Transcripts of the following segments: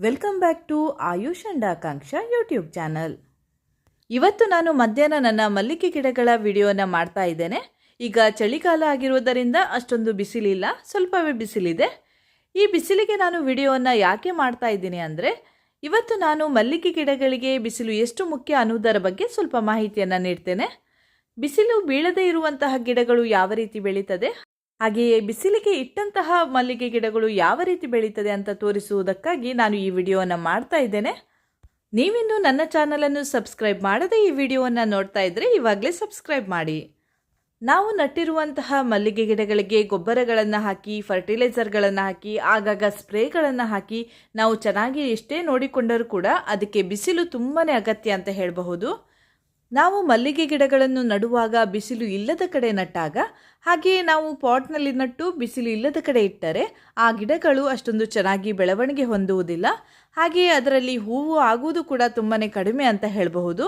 Welcome back to Ayush and Akanksha YouTube channel ಇವತ್ತು ನಾನು ಮಧ್ಯಾಹ್ನ ನನ್ನ ಮಲ್ಲಿಗೆ ಗಿಡಗಳ ವಿಡಿಯೋನ ಮಾಡ್ತಾ ಇದ್ದೇನೆ. ಈಗ ಚಳಿಗಾಲ ಆಗಿರುವುದರಿಂದ ಅಷ್ಟೊಂದು ಬಿಸಿಲಿಲ್ಲ, ಸ್ವಲ್ಪವೇ ಬಿಸಿಲಿದೆ. ಈ ಬಿಸಿಲಿಗೆ ನಾನು ವಿಡಿಯೋವನ್ನು ಯಾಕೆ ಮಾಡ್ತಾ ಇದ್ದೀನಿ ಅಂದರೆ, ಇವತ್ತು ನಾನು ಮಲ್ಲಿಗೆ ಗಿಡಗಳಿಗೆ ಬಿಸಿಲು ಎಷ್ಟು ಮುಖ್ಯ ಅನ್ನೋದರ ಬಗ್ಗೆ ಸ್ವಲ್ಪ ಮಾಹಿತಿಯನ್ನು ನೀಡ್ತೇನೆ. ಬಿಸಿಲು ಬೀಳದೇ ಇರುವಂತಹ ಗಿಡಗಳು ಯಾವ ರೀತಿ ಬೆಳೀತದೆ ಹಾಗೆಯೇ ಬಿಸಿಲಿಗೆ ಇಟ್ಟಂತಹ ಮಲ್ಲಿಗೆ ಗಿಡಗಳು ಯಾವ ರೀತಿ ಬೆಳೀತದೆ ಅಂತ ತೋರಿಸುವುದಕ್ಕಾಗಿ ನಾನು ಈ ವಿಡಿಯೋವನ್ನು ಮಾಡ್ತಾ ಇದ್ದೇನೆ. ನೀವಿನ್ನೂ ನನ್ನ ಚಾನಲನ್ನು ಸಬ್ಸ್ಕ್ರೈಬ್ ಮಾಡದೆ ಈ ವಿಡಿಯೋವನ್ನು ನೋಡ್ತಾ ಇದ್ದರೆ ಇವಾಗಲೇ ಸಬ್ಸ್ಕ್ರೈಬ್ ಮಾಡಿ. ನಾವು ನಟ್ಟಿರುವಂತಹ ಮಲ್ಲಿಗೆ ಗಿಡಗಳಿಗೆ ಗೊಬ್ಬರಗಳನ್ನು ಹಾಕಿ, ಫರ್ಟಿಲೈಸರ್ಗಳನ್ನು ಹಾಕಿ, ಆಗಾಗ ಸ್ಪ್ರೇಗಳನ್ನು ಹಾಕಿ ನಾವು ಚೆನ್ನಾಗಿ ಎಷ್ಟೇ ನೋಡಿಕೊಂಡರೂ ಕೂಡ ಅದಕ್ಕೆ ಬಿಸಿಲು ತುಂಬಾ ಅಗತ್ಯ ಅಂತ ಹೇಳಬಹುದು. ನಾವು ಮಲ್ಲಿಗೆ ಗಿಡಗಳನ್ನು ನಡುವಾಗ ಬಿಸಿಲು ಇಲ್ಲದ ಕಡೆ ನಟ್ಟಾಗ, ಹಾಗೆಯೇ ನಾವು ಪಾಟ್ನಲ್ಲಿ ನಟ್ಟು ಬಿಸಿಲು ಇಲ್ಲದ ಕಡೆ ಇಟ್ಟರೆ ಆ ಗಿಡಗಳು ಅಷ್ಟೊಂದು ಚೆನ್ನಾಗಿ ಬೆಳವಣಿಗೆ ಹೊಂದುವುದಿಲ್ಲ. ಹಾಗೆಯೇ ಅದರಲ್ಲಿ ಹೂವು ಆಗುವುದು ಕೂಡ ತುಂಬಾ ಕಡಿಮೆ ಅಂತ ಹೇಳಬಹುದು.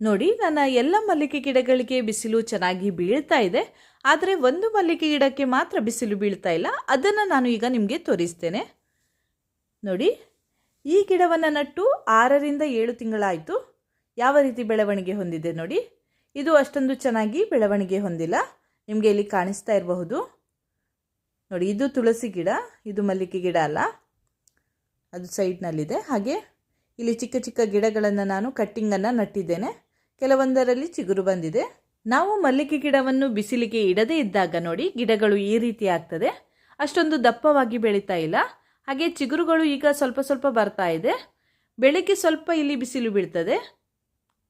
ನೋಡಿ, ನನ್ನ ಎಲ್ಲ ಮಲ್ಲಿಗೆ ಗಿಡಗಳಿಗೆ ಬಿಸಿಲು ಚೆನ್ನಾಗಿ ಬೀಳ್ತಾ ಇದೆ. ಆದರೆ ಒಂದು ಮಲ್ಲಿಗೆ ಗಿಡಕ್ಕೆ ಮಾತ್ರ ಬಿಸಿಲು ಬೀಳ್ತಾ ಇಲ್ಲ. ಅದನ್ನು ನಾನು ಈಗ ನಿಮಗೆ ತೋರಿಸ್ತೇನೆ. ನೋಡಿ, ಈ ಗಿಡವನ್ನು ನಟ್ಟು ಆರರಿಂದ ಏಳು ತಿಂಗಳಾಯಿತು. ಯಾವ ರೀತಿ ಬೆಳವಣಿಗೆ ಹೊಂದಿದೆ ನೋಡಿ. ಇದು ಅಷ್ಟೊಂದು ಚೆನ್ನಾಗಿ ಬೆಳವಣಿಗೆ ಹೊಂದಿಲ್ಲ. ನಿಮಗೆ ಇಲ್ಲಿ ಕಾಣಿಸ್ತಾ ಇರಬಹುದು. ನೋಡಿ, ಇದು ತುಳಸಿ ಗಿಡ, ಇದು ಮಲ್ಲಿಗೆ ಗಿಡ ಅಲ್ಲ. ಅದು ಸೈಡ್ನಲ್ಲಿದೆ. ಹಾಗೆ ಇಲ್ಲಿ ಚಿಕ್ಕ ಚಿಕ್ಕ ಗಿಡಗಳನ್ನು ನಾನು ಕಟ್ಟಿಂಗನ್ನು ನಟ್ಟಿದ್ದೇನೆ. ಕೆಲವೊಂದರಲ್ಲಿ ಚಿಗುರು ಬಂದಿದೆ. ನಾವು ಮಲ್ಲಿಗೆ ಗಿಡವನ್ನು ಬಿಸಿಲಿಗೆ ಇಡದೇ ಇದ್ದಾಗ ನೋಡಿ ಗಿಡಗಳು ಈ ರೀತಿ ಆಗ್ತದೆ. ಅಷ್ಟೊಂದು ದಪ್ಪವಾಗಿ ಬೆಳೀತಾ ಇಲ್ಲ. ಹಾಗೆ ಚಿಗುರುಗಳು ಈಗ ಸ್ವಲ್ಪ ಸ್ವಲ್ಪ ಬರ್ತಾ ಇದೆ. ಬೆಳಗ್ಗೆ ಸ್ವಲ್ಪ ಇಲ್ಲಿ ಬಿಸಿಲು ಬೀಳ್ತದೆ.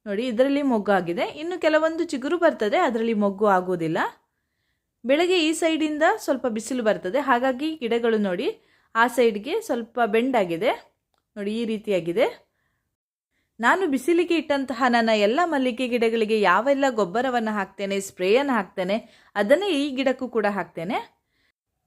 ನೋಡಿ, ಇದರಲ್ಲಿ ಮೊಗ್ಗು ಆಗಿದೆ ಇನ್ನು ಕೆಲವೊಂದು ಚಿಗುರು ಬರ್ತದೆ, ಅದರಲ್ಲಿ ಮೊಗ್ಗು ಆಗುವುದಿಲ್ಲ. ಬೆಳಗ್ಗೆ ಈ ಸೈಡಿಂದ ಸ್ವಲ್ಪ ಬಿಸಿಲು ಬರ್ತದೆ. ಹಾಗಾಗಿ ಗಿಡಗಳು ನೋಡಿ, ಆ ಸೈಡ್ಗೆ ಸ್ವಲ್ಪ ಬೆಂಡಾಗಿದೆ ನೋಡಿ, ಈ ರೀತಿಯಾಗಿದೆ. ನಾನು ಬಿಸಿಲಿಗೆ ಇಟ್ಟಂತಹ ನನ್ನ ಎಲ್ಲ ಮಲ್ಲಿಗೆ ಗಿಡಗಳಿಗೆ ಯಾವೆಲ್ಲ ಗೊಬ್ಬರವನ್ನು ಹಾಕ್ತೇನೆ, ಸ್ಪ್ರೇಯನ್ನು ಹಾಕ್ತೇನೆ, ಅದನ್ನೇ ಈ ಗಿಡಕ್ಕೂ ಕೂಡ ಹಾಕ್ತೇನೆ.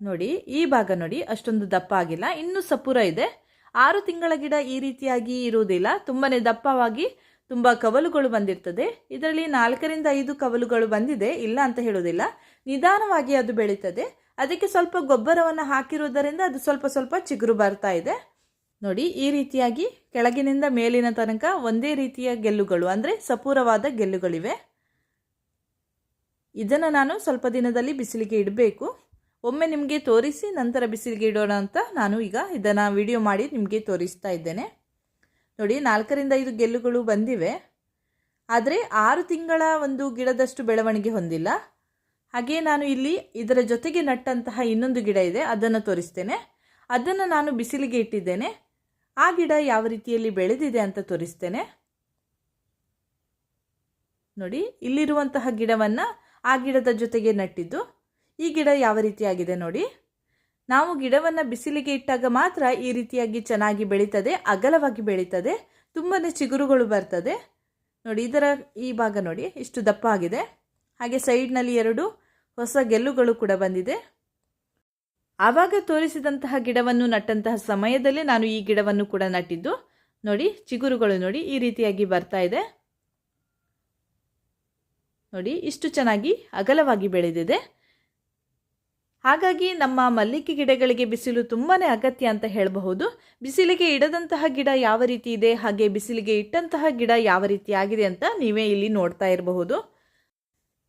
ನೋಡಿ, ಈ ಭಾಗ ನೋಡಿ, ಅಷ್ಟೊಂದು ದಪ್ಪ ಆಗಿಲ್ಲ. ಇನ್ನೂ ಸಪುರ ಇದೆ. ಆರು ತಿಂಗಳ ಗಿಡ ಈ ರೀತಿಯಾಗಿ ಇರುವುದಿಲ್ಲ. ತುಂಬಾ ದಪ್ಪವಾಗಿ ತುಂಬ ಕವಲುಗಳು ಬಂದಿರ್ತದೆ. ಇದರಲ್ಲಿ ನಾಲ್ಕರಿಂದ ಐದು ಕವಲುಗಳು ಬಂದಿದೆ. ಇಲ್ಲ ಅಂತ ಹೇಳೋದಿಲ್ಲ ನಿಧಾನವಾಗಿ ಅದು ಬೆಳೀತದೆ. ಅದಕ್ಕೆ ಸ್ವಲ್ಪ ಗೊಬ್ಬರವನ್ನು ಹಾಕಿರುವುದರಿಂದ ಅದು ಸ್ವಲ್ಪ ಸ್ವಲ್ಪ ಚಿಗುರು ಬರ್ತಾ ಇದೆ. ನೋಡಿ, ಈ ರೀತಿಯಾಗಿ ಕೆಳಗಿನಿಂದ ಮೇಲಿನ ತನಕ ಒಂದೇ ರೀತಿಯ ಗೆಲ್ಲುಗಳು, ಅಂದರೆ ಸಪೂರವಾದ ಗೆಲ್ಲುಗಳಿವೆ. ಇದನ್ನು ನಾನು ಸ್ವಲ್ಪ ದಿನದಲ್ಲಿ ಬಿಸಿಲಿಗೆ ಇಡಬೇಕು. ಒಮ್ಮೆ ನಿಮಗೆ ತೋರಿಸಿ, ನಂತರ ಬಿಸಿಲಿಗೆ ಇಡೋಣ ಅಂತ ನಾನು ಈಗ ಇದನ್ನು ವಿಡಿಯೋ ಮಾಡಿ ನಿಮಗೆ ತೋರಿಸ್ತಾ ಇದ್ದೇನೆ. ನೋಡಿ, ನಾಲ್ಕರಿಂದ ಐದು ಗೆಲ್ಲುಗಳು ಬಂದಿವೆ. ಆದರೆ ಆರು ತಿಂಗಳ ಒಂದು ಗಿಡದಷ್ಟು ಬೆಳವಣಿಗೆ ಹೊಂದಿಲ್ಲ. ಹಾಗೆಯೇ ನಾನು ಇಲ್ಲಿ ಇದರ ಜೊತೆಗೆ ನಟ್ಟಂತಹ ಇನ್ನೊಂದು ಗಿಡ ಇದೆ, ಅದನ್ನು ತೋರಿಸ್ತೇನೆ. ಅದನ್ನು ನಾನು ಬಿಸಿಲಿಗೆ ಇಟ್ಟಿದ್ದೇನೆ. ಆ ಗಿಡ ಯಾವ ರೀತಿಯಲ್ಲಿ ಬೆಳೆದಿದೆ ಅಂತ ತೋರಿಸ್ತೇನೆ. ನೋಡಿ, ಇಲ್ಲಿರುವಂತಹ ಗಿಡವನ್ನು ಆ ಗಿಡದ ಜೊತೆಗೆ ನಟ್ಟಿದ್ದು. ಈ ಗಿಡ ಯಾವ ರೀತಿಯಾಗಿದೆ ನೋಡಿ. ನಾವು ಗಿಡವನ್ನು ಬಿಸಿಲಿಗೆ ಇಟ್ಟಾಗ ಮಾತ್ರ ಈ ರೀತಿಯಾಗಿ ಚೆನ್ನಾಗಿ ಬೆಳೀತದೆ, ಅಗಲವಾಗಿ ಬೆಳೀತದೆ ತುಂಬಾ ಚಿಗುರುಗಳು ಬರ್ತದೆ. ನೋಡಿ, ಇದರ ಈ ಭಾಗ ನೋಡಿ, ಇಷ್ಟು ದಪ್ಪ ಆಗಿದೆ. ಹಾಗೆ ಸೈಡ್ನಲ್ಲಿ ಎರಡು ಹೊಸ ಗೆಲ್ಲುಗಳು ಕೂಡ ಬಂದಿದೆ. ಆವಾಗ ತೋರಿಸಿದಂತಹ ಗಿಡವನ್ನು ನಟ್ಟಂತಹ ಸಮಯದಲ್ಲಿ ನಾನು ಈ ಗಿಡವನ್ನು ಕೂಡ ನಟ್ಟಿದ್ದು. ನೋಡಿ, ಚಿಗುರುಗಳು ನೋಡಿ, ಈ ರೀತಿಯಾಗಿ ಬರ್ತಾ ಇದೆ. ನೋಡಿ, ಇಷ್ಟು ಚೆನ್ನಾಗಿ ಅಗಲವಾಗಿ ಬೆಳೆದಿದೆ. ಹಾಗಾಗಿ ನಮ್ಮ ಮಲ್ಲಿಗೆ ಗಿಡಗಳಿಗೆ ಬಿಸಿಲು ತುಂಬಾ ಅಗತ್ಯ ಅಂತ ಹೇಳಬಹುದು. ಬಿಸಿಲಿಗೆ ಇಡದಂತಹ ಗಿಡ ಯಾವ ರೀತಿ ಇದೆ? ಹಾಗೆ ಬಿಸಿಲಿಗೆ ಇಟ್ಟಂತಹ ಗಿಡ ಯಾವ ರೀತಿ ಆಗಿದೆ ಅಂತ ನೀವೇ ಇಲ್ಲಿ ನೋಡ್ತಾ ಇರಬಹುದು.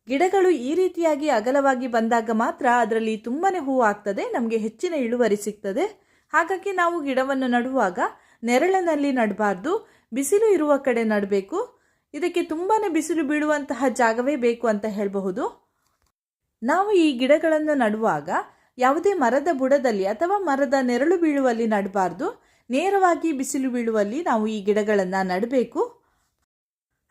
ಗಿಡಗಳು ಈ ರೀತಿಯಾಗಿ ಅಗಲವಾಗಿ ಬಂದಾಗ ಮಾತ್ರ ಅದರಲ್ಲಿ ತುಂಬಾ ಹೂವು ಆಗ್ತದೆ, ನಮಗೆ ಹೆಚ್ಚಿನ ಇಳುವರಿ ಸಿಗ್ತದೆ. ಹಾಗಾಗಿ ನಾವು ಗಿಡವನ್ನು ನಡುವಾಗ ನೆರಳಿನಲ್ಲಿ ನಡಬಾರ್ದು, ಬಿಸಿಲು ಇರುವ ಕಡೆ ನಡಬೇಕು. ಇದಕ್ಕೆ ತುಂಬಾ ಬಿಸಿಲು ಬೀಳುವಂತಹ ಜಾಗವೇ ಬೇಕು ಅಂತ ಹೇಳಬಹುದು. ನಾವು ಈ ಗಿಡಗಳನ್ನು ನಡುವಾಗ ಯಾವುದೇ ಮರದ ಬುಡದಲ್ಲಿ ಅಥವಾ ಮರದ ನೆರಳು ಬೀಳುವಲ್ಲಿ ನಡಬಾರ್ದು. ನೇರವಾಗಿ ಬಿಸಿಲು ಬೀಳುವಲ್ಲಿ ನಾವು ಈ ಗಿಡಗಳನ್ನು ನಡಬೇಕು.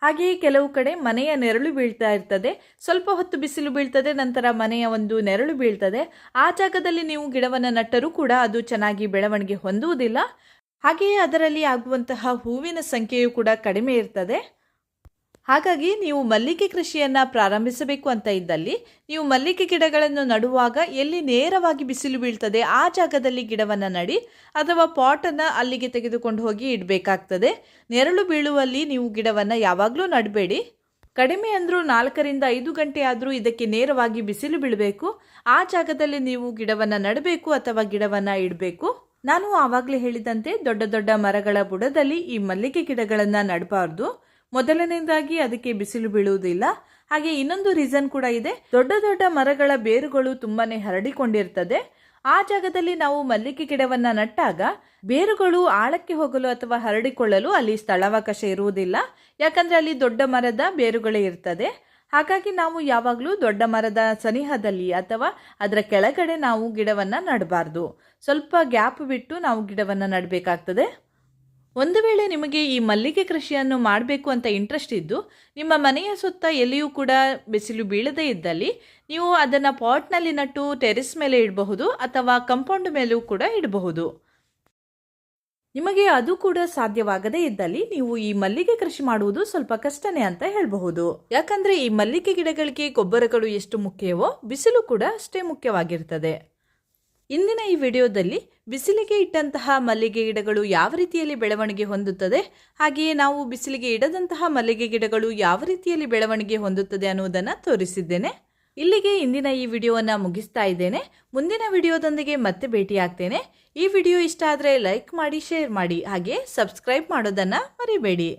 ಹಾಗೆಯೇ ಕೆಲವು ಕಡೆ ಮನೆಯ ನೆರಳು ಬೀಳ್ತಾ ಇರ್ತದೆ. ಸ್ವಲ್ಪ ಹೊತ್ತು ಬಿಸಿಲು ಬೀಳ್ತದೆ, ನಂತರ ಮನೆಯ ಒಂದು ನೆರಳು ಬೀಳ್ತದೆ. ಆ ಜಾಗದಲ್ಲಿ ನೀವು ಗಿಡವನ್ನು ನಟ್ಟರೂ ಕೂಡ ಅದು ಚೆನ್ನಾಗಿ ಬೆಳವಣಿಗೆ ಹೊಂದುವುದಿಲ್ಲ. ಹಾಗೆಯೇ ಅದರಲ್ಲಿ ಆಗುವಂತಹ ಹೂವಿನ ಸಂಖ್ಯೆಯು ಕೂಡ ಕಡಿಮೆ ಇರ್ತದೆ. ಹಾಗಾಗಿ ನೀವು ಮಲ್ಲಿಗೆ ಕೃಷಿಯನ್ನು ಪ್ರಾರಂಭಿಸಬೇಕು ಅಂತ ಇದ್ದಲ್ಲಿ ನೀವು ಮಲ್ಲಿಗೆ ಗಿಡಗಳನ್ನು ನಡುವಾಗ ಎಲ್ಲಿ ನೇರವಾಗಿ ಬಿಸಿಲು ಬೀಳ್ತದೆ ಆ ಜಾಗದಲ್ಲಿ ಗಿಡವನ್ನು ನಡಿ ಅಥವಾ ಪಾಟನ್ನು ಅಲ್ಲಿಗೆ ತೆಗೆದುಕೊಂಡು ಹೋಗಿ ಇಡಬೇಕಾಗ್ತದೆ. ನೆರಳು ಬೀಳುವಲ್ಲಿ ನೀವು ಗಿಡವನ್ನು ಯಾವಾಗಲೂ ನಡಬೇಡಿ. ಕಡಿಮೆ ಅಂದರೂ ನಾಲ್ಕರಿಂದ ಐದು ಗಂಟೆ ಆದರೂ ಇದಕ್ಕೆ ನೇರವಾಗಿ ಬಿಸಿಲು ಬೀಳಬೇಕು. ಆ ಜಾಗದಲ್ಲಿ ನೀವು ಗಿಡವನ್ನು ನಡಬೇಕು ಅಥವಾ ಗಿಡವನ್ನು ಇಡಬೇಕು. ನಾನು ಆವಾಗಲೇ ಹೇಳಿದಂತೆ ದೊಡ್ಡ ದೊಡ್ಡ ಮರಗಳ ಬುಡದಲ್ಲಿ ಈ ಮಲ್ಲಿಗೆ ಗಿಡಗಳನ್ನು ನಡಬಾರ್ದು. ಮೊದಲನೇದಾಗಿ ಅದಕ್ಕೆ ಬಿಸಿಲು ಬೀಳುವುದಿಲ್ಲ. ಹಾಗೆ ಇನ್ನೊಂದು ರೀಸನ್ ಕೂಡ ಇದೆ. ದೊಡ್ಡ ದೊಡ್ಡ ಮರಗಳ ಬೇರುಗಳು ತುಂಬಾನೇ ಹರಡಿಕೊಂಡಿರ್ತದೆ. ಆ ಜಾಗದಲ್ಲಿ ನಾವು ಮಲ್ಲಿಗೆ ಗಿಡವನ್ನು ನಟ್ಟಾಗ ಬೇರುಗಳು ಆಳಕ್ಕೆ ಹೋಗಲು ಅಥವಾ ಹರಡಿಕೊಳ್ಳಲು ಅಲ್ಲಿ ಸ್ಥಳಾವಕಾಶ ಇರುವುದಿಲ್ಲ. ಯಾಕಂದ್ರೆ ಅಲ್ಲಿ ದೊಡ್ಡ ಮರದ ಬೇರುಗಳೇ ಇರ್ತದೆ. ಹಾಗಾಗಿ ನಾವು ಯಾವಾಗಲೂ ದೊಡ್ಡ ಮರದ ಸನಿಹದಲ್ಲಿ ಅಥವಾ ಅದರ ಕೆಳಗಡೆ ನಾವು ಗಿಡವನ್ನ ನಡಬಾರ್ದು. ಸ್ವಲ್ಪ ಗ್ಯಾಪ್ ಬಿಟ್ಟು ನಾವು ಗಿಡವನ್ನ ನಡಬೇಕಾಗ್ತದೆ. ಒಂದು ವೇಳೆ ನಿಮಗೆ ಈ ಮಲ್ಲಿಗೆ ಕೃಷಿಯನ್ನು ಮಾಡಬೇಕು ಅಂತ ಇಂಟ್ರೆಸ್ಟ್ ಇದ್ದು, ನಿಮ್ಮ ಮನೆಯ ಸುತ್ತ ಎಲ್ಲಿಯೂ ಕೂಡ ಬಿಸಿಲು ಬೀಳದೇ ಇದ್ದಲ್ಲಿ, ನೀವು ಅದನ್ನು ಪಾಟ್ನಲ್ಲಿ ನಟ್ಟು ಟೆರೆಸ್ ಮೇಲೆ ಇಡಬಹುದು ಅಥವಾ ಕಂಪೌಂಡ್ ಮೇಲೂ ಕೂಡ ಇಡಬಹುದು. ನಿಮಗೆ ಅದು ಕೂಡ ಸಾಧ್ಯವಾಗದೇ ಇದ್ದಲ್ಲಿ ನೀವು ಈ ಮಲ್ಲಿಗೆ ಕೃಷಿ ಮಾಡುವುದು ಸ್ವಲ್ಪ ಕಷ್ಟನೇ ಅಂತ ಹೇಳಬಹುದು. ಯಾಕಂದ್ರೆ ಈ ಮಲ್ಲಿಗೆ ಗಿಡಗಳಿಗೆ ಗೊಬ್ಬರಗಳು ಎಷ್ಟು ಮುಖ್ಯವೋ, ಬಿಸಿಲು ಕೂಡ ಅಷ್ಟೇ ಮುಖ್ಯವಾಗಿರ್ತದೆ. ಇಂದಿನ ಈ ವಿಡಿಯೋದಲ್ಲಿ ಬಿಸಿಲಿಗೆ ಇಟ್ಟಂತಹ ಮಲ್ಲಿಗೆ ಗಿಡಗಳು ಯಾವ ರೀತಿಯಲ್ಲಿ ಬೆಳವಣಿಗೆ ಹೊಂದುತ್ತದೆ, ಹಾಗೆಯೇ ನಾವು ಬಿಸಿಲಿಗೆ ಇಡದಂತಹ ಮಲ್ಲಿಗೆ ಗಿಡಗಳು ಯಾವ ರೀತಿಯಲ್ಲಿ ಬೆಳವಣಿಗೆ ಹೊಂದುತ್ತದೆ ಅನ್ನುವುದನ್ನು ತೋರಿಸಿದ್ದೇನೆ. ಇಲ್ಲಿಗೆ ಇಂದಿನ ಈ ವಿಡಿಯೋವನ್ನು ಮುಗಿಸ್ತಾ ಇದ್ದೇನೆ. ಮುಂದಿನ ವಿಡಿಯೋದೊಂದಿಗೆ ಮತ್ತೆ ಭೇಟಿಯಾಗ್ತೇನೆ. ಈ ವಿಡಿಯೋ ಇಷ್ಟ ಆದರೆ ಲೈಕ್ ಮಾಡಿ, ಶೇರ್ ಮಾಡಿ, ಹಾಗೆ ಸಬ್ಸ್ಕ್ರೈಬ್ ಮಾಡೋದನ್ನು ಮರಿಬೇಡಿ.